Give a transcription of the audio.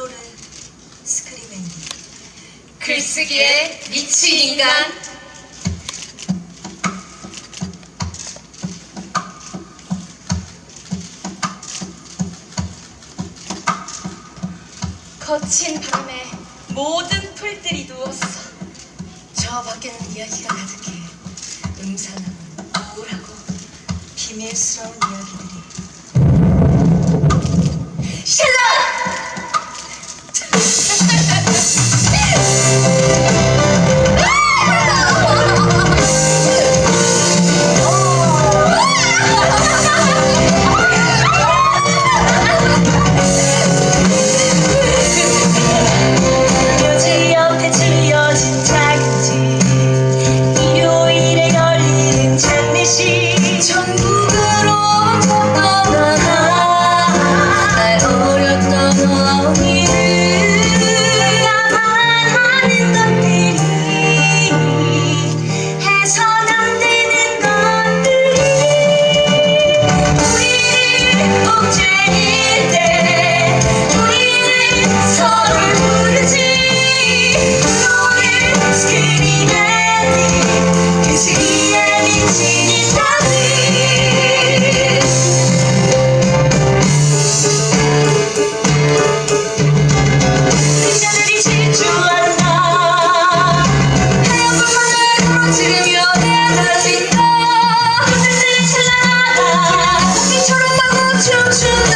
프로를 스크림앤디 글쓰기에 미친 인간? 거친 바람에 모든 풀들이 누웠어. 저 밖에는 이야기가 가득해. 음산하고 우울하고 비밀스러운 이야기들이 Don't you